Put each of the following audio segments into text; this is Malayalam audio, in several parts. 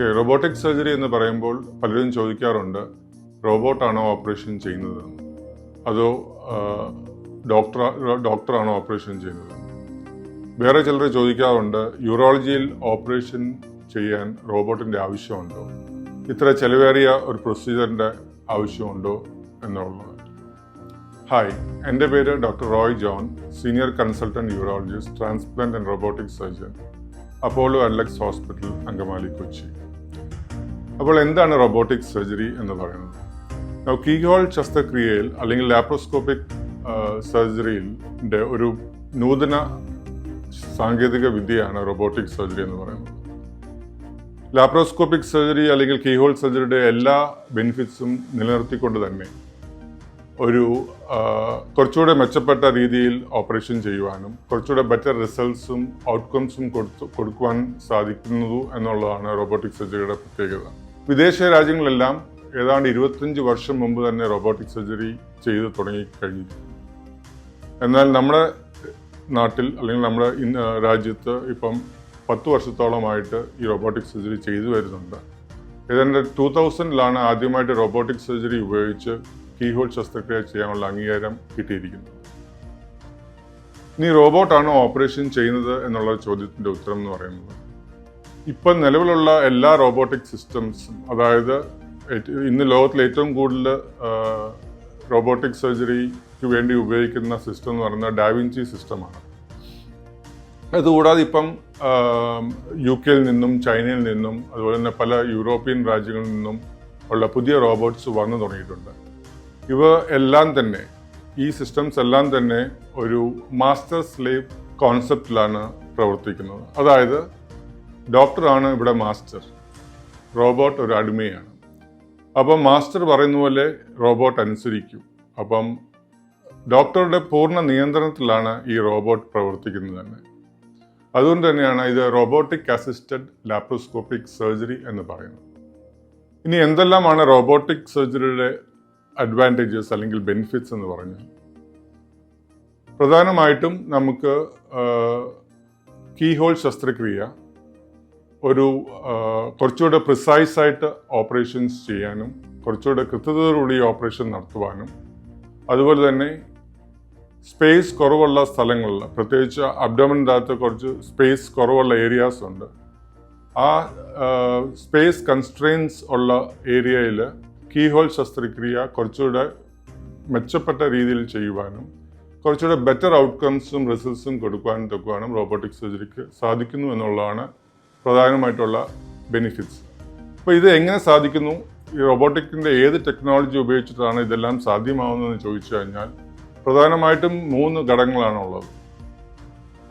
റോബോട്ടിക് സർജറി എന്ന് പറയുമ്പോൾ പലരും ചോദിക്കാറുണ്ട് റോബോട്ടാണോ ഓപ്പറേഷൻ ചെയ്യുന്നത് അതോ ഡോക്ടർ ഡോക്ടറാണോ ഓപ്പറേഷൻ ചെയ്യുന്നത്? വേറെ ചിലർ ചോദിക്കാറുണ്ട് യൂറോളജിയിൽ ഓപ്പറേഷൻ ചെയ്യാൻ റോബോട്ടിന്റെ ആവശ്യമുണ്ടോ? ഇത്ര ചിലവേറിയ ഒരു പ്രൊസീജിയറിന്റെ ആവശ്യമുണ്ടോ എന്നുള്ളത്. ഹായ് എന്റെ പേര് doctor Roy John senior consultant urologist transplant and robotic surgeon Apollo Adlux hospital Angamaly Kochi. അപ്പോൾ എന്താണ് റോബോട്ടിക് സർജറി എന്ന് പറയുന്നത്? കീഹോൾ ശസ്ത്രക്രിയയിൽ അല്ലെങ്കിൽ ലാപ്രോസ്കോപ്പിക് സർജറിയിൽ ഒരു നൂതന സാങ്കേതിക വിദ്യയാണ് റോബോട്ടിക് സർജറി എന്ന് പറയുന്നത്. ലാപ്രോസ്കോപ്പിക് സർജറി അല്ലെങ്കിൽ കീഹോൾ സർജറിയുടെ എല്ലാ ബെനിഫിറ്റ്സും നിലനിർത്തിക്കൊണ്ട് തന്നെ ഒരു കുറച്ചുകൂടെ മെച്ചപ്പെട്ട രീതിയിൽ ഓപ്പറേഷൻ ചെയ്യുവാനും കുറച്ചുകൂടെ ബെറ്റർ റിസൾട്ട്സും ഔട്ട്കംസും കൊടുത്തു കൊടുക്കുവാൻ സാധിക്കുന്നു എന്നുള്ളതാണ് റോബോട്ടിക് സർജറിയുടെ പ്രത്യേകത. വിദേശ രാജ്യങ്ങളെല്ലാം ഏതാണ്ട് ഇരുപത്തഞ്ച് വർഷം മുമ്പ് തന്നെ റോബോട്ടിക് സർജറി ചെയ്ത് തുടങ്ങി എന്നാൽ നമ്മുടെ നാട്ടിൽ അല്ലെങ്കിൽ നമ്മുടെ രാജ്യത്ത് ഇപ്പം പത്ത് വർഷത്തോളമായിട്ട് ഈ റോബോട്ടിക് സർജറി ചെയ്തു വരുന്നുണ്ട്. ഏതാണ്ട് ടൂ തൗസൻഡിലാണ് ആദ്യമായിട്ട് റോബോട്ടിക് സർജറി ഉപയോഗിച്ച് കീഹോൾ ശസ്ത്രക്രിയ ചെയ്യാനുള്ള അംഗീകാരം കിട്ടിയിരിക്കുന്നത്. ഇനി റോബോട്ടാണോ ഓപ്പറേഷൻ ചെയ്യുന്നത് എന്നുള്ള ചോദ്യത്തിന്റെ ഉത്തരം എന്ന് പറയുന്നത് ഇപ്പം നിലവിലുള്ള എല്ലാ റോബോട്ടിക് സിസ്റ്റംസും അതായത് ഇന്ന് ലോകത്തിൽ ഏറ്റവും കൂടുതൽ റോബോട്ടിക് സർജറിക്ക് വേണ്ടി ഉപയോഗിക്കുന്ന സിസ്റ്റം എന്ന് പറയുന്നത് ഡാവിൻചി സിസ്റ്റമാണ് അതുകൂടാതെ ഇപ്പം യു കെയിൽ നിന്നും ചൈനയിൽ നിന്നും അതുപോലെ തന്നെ പല യൂറോപ്യൻ രാജ്യങ്ങളിൽ നിന്നും ഉള്ള പുതിയ റോബോട്ട്സ് വന്നു തുടങ്ങിയിട്ടുണ്ട്. ഇവ എല്ലാം തന്നെ ഈ സിസ്റ്റംസ് എല്ലാം തന്നെ ഒരു മാസ്റ്റർ സ്ലേവ് കോൺസെപ്റ്റിലാണ് പ്രവർത്തിക്കുന്നത്. അതായത് ഡോക്ടറാണ് ഇവിടെ മാസ്റ്റർ. റോബോട്ട് ഒരു അടിമയാണ്. അപ്പം മാസ്റ്റർ പറയുന്ന പോലെ റോബോട്ട് അനുസരിക്കും. അപ്പം ഡോക്ടറുടെ പൂർണ നിയന്ത്രണത്തിലാണ് ഈ റോബോട്ട് പ്രവർത്തിക്കുന്നത് തന്നെ. അതുകൊണ്ട് തന്നെയാണ് ഇത് റോബോട്ടിക് അസിസ്റ്റഡ് ലാപ്രോസ്കോപ്പിക് സർജറി എന്ന് പറയുന്നത്. ഇനി എന്തെല്ലാമാണ് റോബോട്ടിക് സർജറിയുടെ അഡ്വാന്റേജസ് അല്ലെങ്കിൽ ബെനിഫിറ്റ്സ് എന്ന് പറഞ്ഞാൽ? പ്രധാനമായിട്ടും നമുക്ക് കീഹോൾ ശസ്ത്രക്രിയ ഒരു കുറച്ചുകൂടെ പ്രിസൈസ് ആയിട്ട് ഓപ്പറേഷൻസ് ചെയ്യാനും കുറച്ചുകൂടെ കൃത്യതയോടുകൂടി ഓപ്പറേഷൻ നടത്തുവാനും അതുപോലെ തന്നെ സ്പേസ് കുറവുള്ള സ്ഥലങ്ങളിൽ പ്രത്യേകിച്ച് അബ്ഡമിനകത്ത് കുറച്ച് സ്പേസ് കുറവുള്ള ഏരിയാസ് ഉണ്ട്. ആ സ്പേസ് കൺസ്ട്രെയിൻസ് ഉള്ള ഏരിയയിൽ കീഹോൾ ശസ്ത്രക്രിയ കുറച്ചുകൂടെ മെച്ചപ്പെട്ട രീതിയിൽ ചെയ്യുവാനും കുറച്ചുകൂടെ ബെറ്റർ ഔട്ട്കംസും റിസൾട്ട്സും കൊടുക്കുവാനും തൊക്കുവാനും റോബോട്ടിക് സർജറിക്ക് സാധിക്കുന്നു എന്നുള്ളതാണ് പ്രധാനമായിട്ടുള്ള ബെനിഫിറ്റ്സ് അപ്പോൾ ഇത് എങ്ങനെ സാധിക്കുന്നു? ഈ റോബോട്ടിക്കിന്റെ ഏത് ടെക്നോളജി ഉപയോഗിച്ചിട്ടാണ് ഇതെല്ലാം സാധ്യമാവുന്നതെന്ന് ചോദിച്ചു കഴിഞ്ഞാൽ പ്രധാനമായിട്ടും മൂന്ന് ഘടകങ്ങളാണ് ഉള്ളത്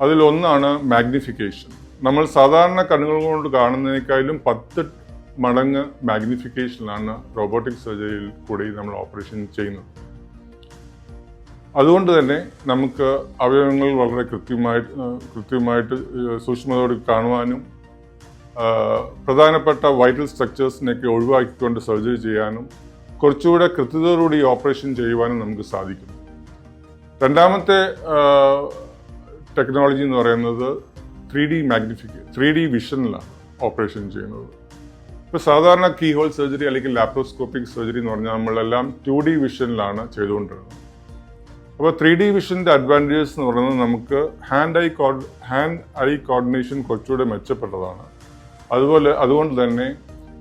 അതിലൊന്നാണ് മാഗ്നിഫിക്കേഷൻ നമ്മൾ സാധാരണ കണ്ണുകൾ കൊണ്ട് കാണുന്നതിനേക്കാളും പത്ത് മടങ്ങ് മാഗ്നിഫിക്കേഷനാണ് റോബോട്ടിക് സർജറിയിൽ കൂടി നമ്മൾ ഓപ്പറേഷൻ ചെയ്യുന്നത്. അതുകൊണ്ട് തന്നെ നമുക്ക് അവയവങ്ങൾ വളരെ കൃത്യമായിട്ട് കൃത്യമായിട്ട് സൂക്ഷ്മതയോട് കാണുവാനും പ്രധാനപ്പെട്ട വൈറ്റൽ സ്ട്രക്ചേഴ്സിനെയൊക്കെ ഒഴിവാക്കിക്കൊണ്ട് സർജറി ചെയ്യാനും കുറച്ചുകൂടെ കൃത്യതയോടുകൂടി ഓപ്പറേഷൻ ചെയ്യുവാനും നമുക്ക് സാധിക്കും. രണ്ടാമത്തെ ടെക്നോളജി എന്ന് പറയുന്നത് ത്രീ ഡി മാഗ്നിഫിക്ക ത്രീ ഡി വിഷനിലാണ് ഓപ്പറേഷൻ ചെയ്യുന്നത്. ഇപ്പോൾ സാധാരണ കീ ഹോൾ സർജറി അല്ലെങ്കിൽ ലാപ്രോസ്കോപ്പിക് സർജറി എന്ന് പറഞ്ഞാൽ നമ്മളെല്ലാം ടു ഡി വിഷനിലാണ് ചെയ്തുകൊണ്ടിരുന്നത്. അപ്പോൾ ത്രീ ഡി വിഷന്റെ അഡ്വാന്റേജസ് എന്ന് പറയുന്നത് നമുക്ക് hand eye coord hand eye coordination കുറച്ചുകൂടെ മെച്ചപ്പെട്ടതാണ്. അതുപോലെ അതുകൊണ്ട് തന്നെ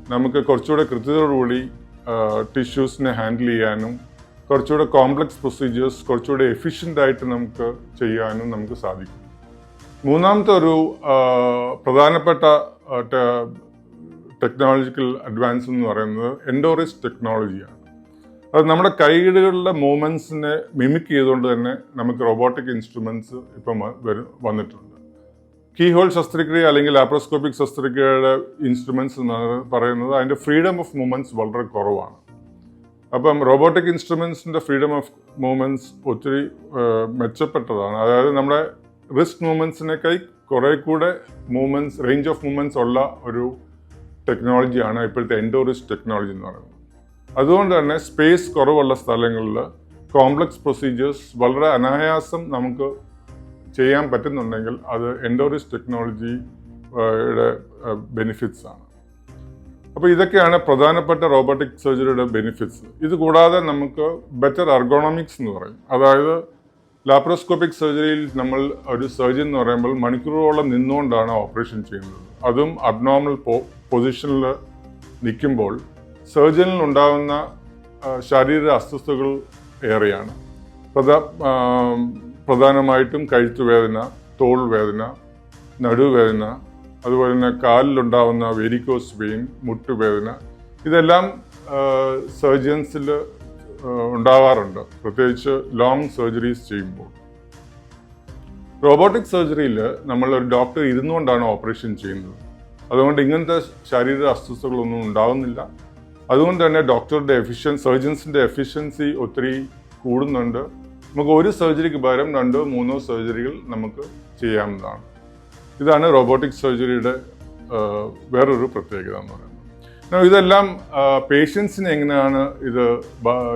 നമുക്ക് കുറച്ചുകൂടെ കൃത്യതയോടുകൂടി ടിഷ്യൂസിനെ ഹാൻഡിൽ ചെയ്യാനും കുറച്ചുകൂടെ കോംപ്ലക്സ് പ്രൊസീജിയേഴ്സ് കുറച്ചുകൂടെ എഫിഷ്യന്റ് ആയിട്ട് നമുക്ക് ചെയ്യാനും നമുക്ക് സാധിക്കും. മൂന്നാമത്തെ ഒരു പ്രധാനപ്പെട്ട ടെക്നോളജിക്കൽ അഡ്വാൻസ് എന്ന് പറയുന്നത് എൻഡോറിസ് ടെക്നോളജിയാണ് അത് നമ്മുടെ കൈകളിലെ മൂവ്മെന്റ്സിനെ മിമിക് ചെയ്തുകൊണ്ട് തന്നെ നമുക്ക് റോബോട്ടിക് ഇൻസ്ട്രുമെന്റ്സ് ഇപ്പം വ- വരു- ഹോൾ ശസ്ത്രക്രിയ അല്ലെങ്കിൽ ലാപ്രോസ്കോപ്പിക് ശസ്ത്രക്രിയയുടെ ഇൻസ്ട്രുമെന്റ്സ് എന്നാണ് പറയുന്നത്. അതിന്റെ ഫ്രീഡം ഓഫ് മൂവ്മെന്റ്സ് വളരെ കുറവാണ്. അപ്പം റോബോട്ടിക് ഇൻസ്ട്രുമെൻസിന്റെ ഫ്രീഡം ഓഫ് മൂവ്മെന്റ്സ് ഒത്തിരി മെച്ചപ്പെട്ടതാണ്. അതായത് നമ്മുടെ റിസ്ക് മൂവ്മെന്റ്സിനേക്കാൾ കുറേ കൂടെ മൂവ്മെന്റ്സ് റേഞ്ച് ഓഫ് മൂവ്മെന്റ്സ് ഉള്ള ഒരു ടെക്നോളജിയാണ് ഇപ്പോഴത്തെ എൻഡോറിസ് ടെക്നോളജി എന്ന് പറയുന്നത്. അതുകൊണ്ട് തന്നെ സ്പേസ് കുറവുള്ള സ്ഥലങ്ങളിൽ കോംപ്ലക്സ് പ്രൊസീജിയേഴ്സ് വളരെ അനായാസം നമുക്ക് ചെയ്യാൻ പറ്റുന്നുണ്ടെങ്കിൽ അത് എൻഡോറിസ് ടെക്നോളജിയുടെ ബെനിഫിറ്റ്സ് ആണ്. അപ്പോൾ ഇതൊക്കെയാണ് പ്രധാനപ്പെട്ട റോബോട്ടിക് സർജറിയുടെ ബെനിഫിറ്റ്സ് ഇത് കൂടാതെ നമുക്ക് ബെറ്റർ അർഗോണോമിക്സ് എന്ന് പറയും. അതായത് ലാപ്രോസ്കോപ്പിക് സർജറിയിൽ നമ്മൾ ഒരു സർജൻ എന്ന് പറയുമ്പോൾ മണിക്കൂറുകളോളം നിന്നുകൊണ്ടാണ് ഓപ്പറേഷൻ ചെയ്യുന്നത്. അതും അബ്നോർമൽ പൊസിഷനിൽ നിൽക്കുമ്പോൾ സർജനിൽ ഉണ്ടാകുന്ന ശാരീരിക അസ്വസ്ഥതകൾ ഏറെയാണ്. പ്രധാ പ്രധാനമായിട്ടും കഴുത്തുവേദന തോൾ വേദന നടുവേദന അതുപോലെ തന്നെ കാലിലുണ്ടാവുന്ന വെരിക്കോസ് വെയിൻ മുട്ടുവേദന. ഇതെല്ലാം സർജൻസിൽ ഉണ്ടാവാറുണ്ട്. പ്രത്യേകിച്ച് ലോങ് സർജറീസ് ചെയ്യുമ്പോൾ. റോബോട്ടിക് സർജറിയിൽ നമ്മൾ ഒരു ഡോക്ടർ ഇരുന്നുകൊണ്ടാണ് ഓപ്പറേഷൻ ചെയ്യുന്നത്. അതുകൊണ്ട് ഇങ്ങനത്തെ ശാരീരിക അസ്വസ്ഥതകളൊന്നും ഉണ്ടാകുന്നില്ല അതുകൊണ്ട് തന്നെ ഡോക്ടറുടെ എഫിഷ്യൻ സർജൻസിന്റെ എഫിഷ്യൻസി ഒത്തിരി കൂടുന്നുണ്ട്. നമുക്ക് ഒരു സർജറിക്ക് പകരം രണ്ടോ മൂന്നോ സർജറികൾ നമുക്ക് ചെയ്യാവുന്നതാണ്. ഇതാണ് റോബോട്ടിക് സർജറിയുടെ വേറൊരു പ്രത്യേകത എന്ന് പറയുന്നത്. ഇതെല്ലാം പേഷ്യൻസിന് എങ്ങനെയാണ് ഇത്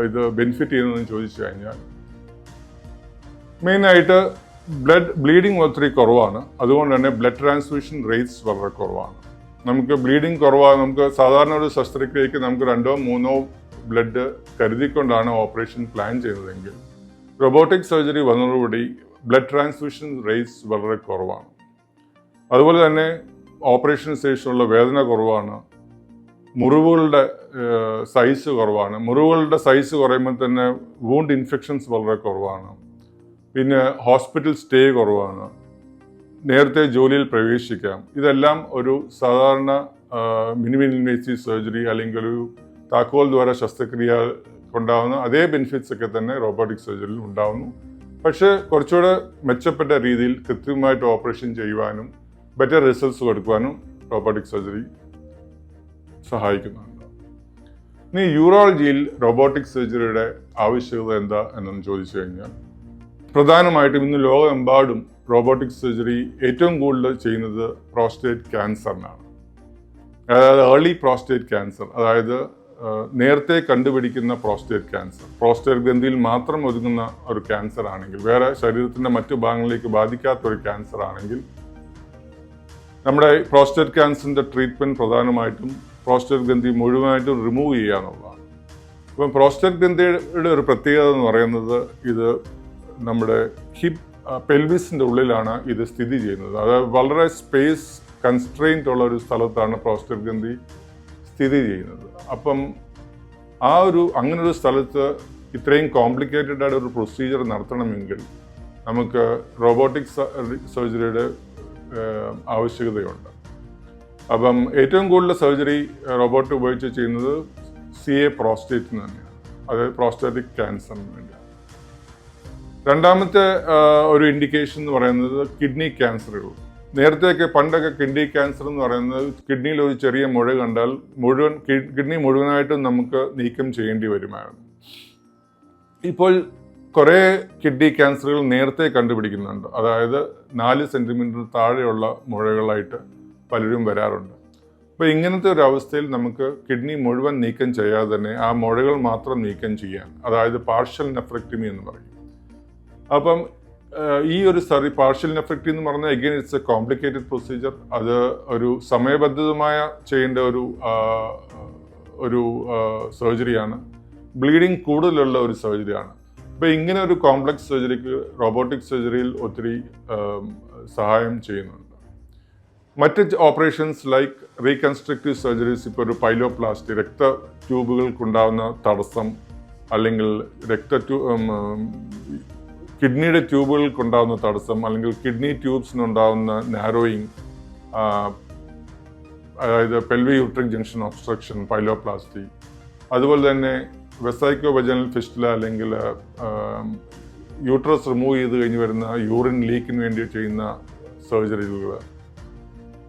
ഇത് ബെനിഫിറ്റ് ചെയ്യുന്നതെന്ന് ചോദിച്ചു കഴിഞ്ഞാൽ മെയിനായിട്ട് ബ്ലഡ് ബ്ലീഡിങ് ഒത്തിരി കുറവാണ്. അതുകൊണ്ട് തന്നെ ബ്ലഡ് ട്രാൻസ്ഫ്യൂഷൻ റേറ്റ്സ് വളരെ കുറവാണ്. നമുക്ക് ബ്ലീഡിങ് കുറവാണ്. നമുക്ക് സാധാരണ ഒരു ശസ്ത്രക്രിയയ്ക്ക് നമുക്ക് രണ്ടോ മൂന്നോ ബ്ലഡ് കരുതിക്കൊണ്ടാണ് ഓപ്പറേഷൻ പ്ലാൻ ചെയ്യുന്നതെങ്കിൽ റോബോട്ടിക് സർജറി വന്നതോടുകൂടി ബ്ലഡ് ട്രാൻസ്ഫ്യൂഷൻ റേറ്റ്സ് വളരെ കുറവാണ്. അതുപോലെ തന്നെ ഓപ്പറേഷന് ശേഷമുള്ള വേദന കുറവാണ്. മുറിവുകളുടെ സൈസ് കുറവാണ്. മുറിവുകളുടെ സൈസ് കുറയുമ്പോൾ തന്നെ വൂണ്ട് ഇൻഫെക്ഷൻസ് വളരെ കുറവാണ്. പിന്നെ ഹോസ്പിറ്റൽ സ്റ്റേ കുറവാണ്. നേരത്തെ ജോലിയിൽ പ്രവേശിക്കാം. ഇതെല്ലാം ഒരു സാധാരണ മിനിമം ഇൻവേസീവ് സർജറി അല്ലെങ്കിൽ ഒരു താക്കോൽ ദ്വാര ശസ്ത്രക്രിയ ഉണ്ടാകുന്ന അതേ ബെനിഫിറ്റ്സ് ഒക്കെ തന്നെ റോബോട്ടിക് സർജറിയിൽ ഉണ്ടാവുന്നു. പക്ഷേ കുറച്ചുകൂടെ മെച്ചപ്പെട്ട രീതിയിൽ കൃത്യമായിട്ട് ഓപ്പറേഷൻ ചെയ്യുവാനും ബെറ്റർ റിസൾട്ട്സ് കൊടുക്കുവാനും റോബോട്ടിക് സർജറി സഹായിക്കുന്നുണ്ട്. ഇനി യൂറോളജിയിൽ റോബോട്ടിക് സർജറിയുടെ ആവശ്യകത എന്താ എന്നൊന്ന് ചോദിച്ചു കഴിഞ്ഞാൽ പ്രധാനമായിട്ടും ഇന്ന് ലോകമെമ്പാടും റോബോട്ടിക് സർജറി ഏറ്റവും കൂടുതൽ ചെയ്യുന്നത് പ്രോസ്റ്റേറ്റ് ക്യാൻസറിനാണ് അതായത് ഏർലി പ്രോസ്റ്റേറ്റ് ക്യാൻസർ അതായത് നേരത്തെ കണ്ടുപിടിക്കുന്ന പ്രോസ്റ്റേറ്റ് ക്യാൻസർ പ്രോസ്റ്റേറ്റ് ഗ്രന്ഥിയിൽ മാത്രം ഒതുങ്ങുന്ന ഒരു ക്യാൻസർ ആണെങ്കിൽ വേറെ ശരീരത്തിന്റെ മറ്റു ഭാഗങ്ങളിലേക്ക് ബാധിക്കാത്ത ഒരു ക്യാൻസർ ആണെങ്കിൽ നമ്മുടെ പ്രോസ്റ്റേറ്റ് ക്യാൻസറിന്റെ ട്രീറ്റ്മെന്റ് പ്രധാനമായിട്ടും പ്രോസ്റ്റേറ്റ് ഗ്രന്ഥി മുഴുവനായിട്ടും റിമൂവ് ചെയ്യുക എന്നുള്ളതാണ്. അപ്പം പ്രോസ്റ്റേറ്റ് ഗ്രന്ഥിയുടെ ഒരു പ്രത്യേകത എന്ന് പറയുന്നത് ഇത് നമ്മുടെ ഹിപ് പെൽവിസിന്റെ ഉള്ളിലാണ് ഇത് സ്ഥിതി ചെയ്യുന്നത്. അതായത് വളരെ സ്പേസ് കൺസ്ട്രെയിന്റ് ഉള്ള ഒരു സ്ഥലത്താണ് പ്രോസ്റ്റേറ്റ് ഗ്രന്ഥി സ്ഥിതി ചെയ്യുന്നത്. അപ്പം ആ ഒരു അങ്ങനൊരു സ്ഥലത്ത് ഇത്രയും കോംപ്ലിക്കേറ്റഡ് ആയിട്ട് ഒരു പ്രൊസീജിയർ നടത്തണമെങ്കിൽ നമുക്ക് റോബോട്ടിക് സർജറിയുടെ ആവശ്യകതയുണ്ട്. അപ്പം ഏറ്റവും കൂടുതൽ സർജറി റോബോട്ട് ഉപയോഗിച്ച് ചെയ്യുന്നത് സി എ പ്രോസ്റ്റേറ്റിന് തന്നെയാണ്. അതായത് പ്രോസ്റ്റാറ്റിക് ക്യാൻസറിന് വേണ്ടിയാണ്. രണ്ടാമത്തെ ഒരു ഇൻഡിക്കേഷൻ എന്ന് പറയുന്നത് കിഡ്നി ക്യാൻസറുകൾ. നേരത്തെയൊക്കെ പണ്ടൊക്കെ കിഡ്നി ക്യാൻസർ എന്ന് പറയുന്നത് കിഡ്നിയിൽ ഒരു ചെറിയ മുഴ കണ്ടാൽ മുഴുവൻ കിഡ്നി മുഴുവനായിട്ടും നമുക്ക് നീക്കം ചെയ്യേണ്ടി വരുമായിരുന്നു. ഇപ്പോൾ കുറേ കിഡ്നി ക്യാൻസറുകൾ നേരത്തെ കണ്ടുപിടിക്കുന്നുണ്ട്. അതായത് നാല് സെന്റിമീറ്റർ താഴെയുള്ള മുഴകളായിട്ട് പലരും വരാറുണ്ട്. അപ്പോൾ ഇങ്ങനത്തെ ഒരു അവസ്ഥയിൽ നമുക്ക് കിഡ്നി മുഴുവൻ നീക്കം ചെയ്യാതെ തന്നെ ആ മുഴകൾ മാത്രം നീക്കം ചെയ്യാൻ അതായത് പാർഷ്യൽ നെഫ്രക്ടമി എന്ന് പറയും. അപ്പം ഈ ഒരു സറി പാർഷ്യൽ എഫക്റ്റ് എന്ന് പറഞ്ഞാൽ again it's a complicated procedure അത് ഒരു സമയബന്ധിതമായ ചെയ്യേണ്ട ഒരു ഒരു സർജറിയാണ് ബ്ലീഡിങ് കൂടുതലുള്ള ഒരു സർജറിയാണ് അപ്പോൾ ഇങ്ങനെ ഒരു കോംപ്ലക്സ് സർജറിക്ക് റോബോട്ടിക് സർജറിയിൽ ഒത്തിരി സഹായം ചെയ്യുന്നുണ്ട്. മറ്റ് ഓപ്പറേഷൻസ് ലൈക്ക് റീകൺസ്ട്രക്റ്റീവ് സർജറീസ് ഇപ്പോൾ ഒരു പൈലോപ്ലാസ്റ്റി രക്ത ട്യൂബുകൾക്കുണ്ടാകുന്ന തടസ്സം അല്ലെങ്കിൽ രക്ത കിഡ്നിയുടെ ട്യൂബുകൾക്കുണ്ടാകുന്ന തടസ്സം അല്ലെങ്കിൽ കിഡ്നി ട്യൂബ്സിനുണ്ടാകുന്ന നാരോയിങ് അതായത് pelvi ureteric junction obstruction pyeloplasty അതുപോലെ തന്നെ വെസൈക്കോ വജനൽ ഫിസ്റ്റില അല്ലെങ്കിൽ യൂട്രസ് റിമൂവ് ചെയ്ത് കഴിഞ്ഞ് വരുന്ന യൂറിൻ ലീക്കിന് വേണ്ടി ചെയ്യുന്ന സർജറികൾ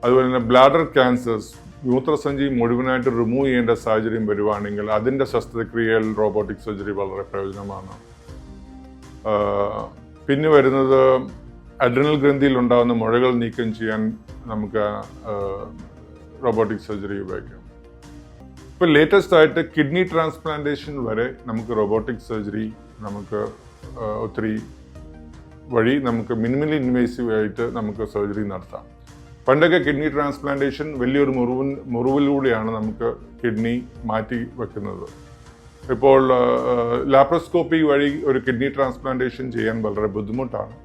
അതുപോലെ തന്നെ ബ്ലാഡർ ക്യാൻസേഴ്സ് മൂത്രസഞ്ചി മുഴുവനായിട്ട് റിമൂവ് ചെയ്യേണ്ട സാഹചര്യം വരുവാണെങ്കിൽ അതിന്റെ ശസ്ത്രക്രിയയിൽ റോബോട്ടിക് സർജറി വളരെ പ്രയോജനമാണ്. പിന്നെ വരുന്നത് അഡ്രിനൽ ഗ്രന്ഥിയിൽ ഉണ്ടാകുന്ന മുഴകൾ നീക്കം ചെയ്യാൻ നമുക്ക് റോബോട്ടിക് സർജറി ഉപയോഗിക്കാം. ഇപ്പോൾ ലേറ്റസ്റ്റ് ആയിട്ട് കിഡ്നി ട്രാൻസ്പ്ലാന്റേഷൻ വരെ നമുക്ക് റോബോട്ടിക് സർജറി നമുക്ക് ഒത്തിരി വഴി നമുക്ക് മിനിമലി ഇൻവേസീവ് ആയിട്ട് നമുക്ക് സർജറി നടത്താം. പണ്ടൊക്കെ കിഡ്നി ട്രാൻസ്പ്ലാന്റേഷൻ വലിയൊരു മുറിവിൻ മുറിവിലൂടെയാണ് നമുക്ക് കിഡ്നി മാറ്റി വെക്കുന്നത്. ഇപ്പോൾ ലാപ്രോസ്കോപ്പി വഴി ഒരു കിഡ്നി ട്രാൻസ്പ്ലാന്റേഷൻ ചെയ്യാൻ വളരെ ബുദ്ധിമുട്ടാണ്.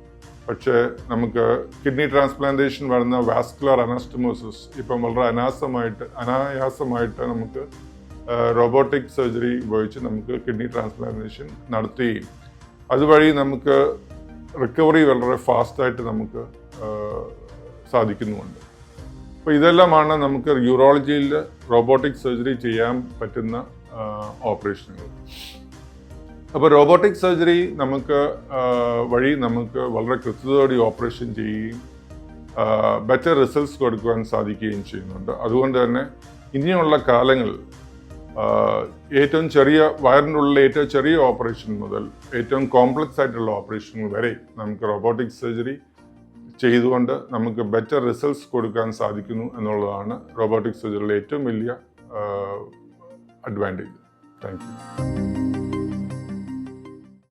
പക്ഷേ നമുക്ക് കിഡ്നി ട്രാൻസ്പ്ലാന്റേഷൻ വരുന്ന വാസ്കുലർ അനാസ്റ്റമോസിസ് ഇപ്പം വളരെ അനാസമായിട്ട് അനായാസമായിട്ട് നമുക്ക് റോബോട്ടിക് സർജറി ഉപയോഗിച്ച് നമുക്ക് കിഡ്നി ട്രാൻസ്പ്ലാന്റേഷൻ നടത്തുകയും. അതുവഴി നമുക്ക് റിക്കവറി വളരെ ഫാസ്റ്റായിട്ട് നമുക്ക് സാധിക്കുന്നുമുണ്ട്. അപ്പോൾ ഇതെല്ലാമാണ് നമുക്ക് യൂറോളജിയിൽ റോബോട്ടിക് സർജറി ചെയ്യാൻ പറ്റുന്ന ഓപ്പറേഷനുകൾ അപ്പോൾ റോബോട്ടിക് സർജറി നമുക്ക് വഴി നമുക്ക് വളരെ കൃത്യതയോടെ ഓപ്പറേഷൻ ചെയ്യുകയും ബെറ്റർ റിസൾട്ട്സ് കൊടുക്കുവാൻ സാധിക്കുകയും ചെയ്യുന്നുണ്ട്. അതുകൊണ്ട് തന്നെ ഇനിയുള്ള കാലങ്ങളിൽ ഏറ്റവും ചെറിയ വയറിനുള്ള ഏറ്റവും ചെറിയ ഓപ്പറേഷൻ മുതൽ ഏറ്റവും കോംപ്ലക്സ് ആയിട്ടുള്ള ഓപ്പറേഷനുകൾ വരെ നമുക്ക് റോബോട്ടിക് സർജറി ചെയ്തുകൊണ്ട് നമുക്ക് ബെറ്റർ റിസൾട്ട്സ് കൊടുക്കാൻ സാധിക്കുന്നു എന്നുള്ളതാണ് റോബോട്ടിക് സർജറിയിലെ ഏറ്റവും വലിയ advantage. Thank you.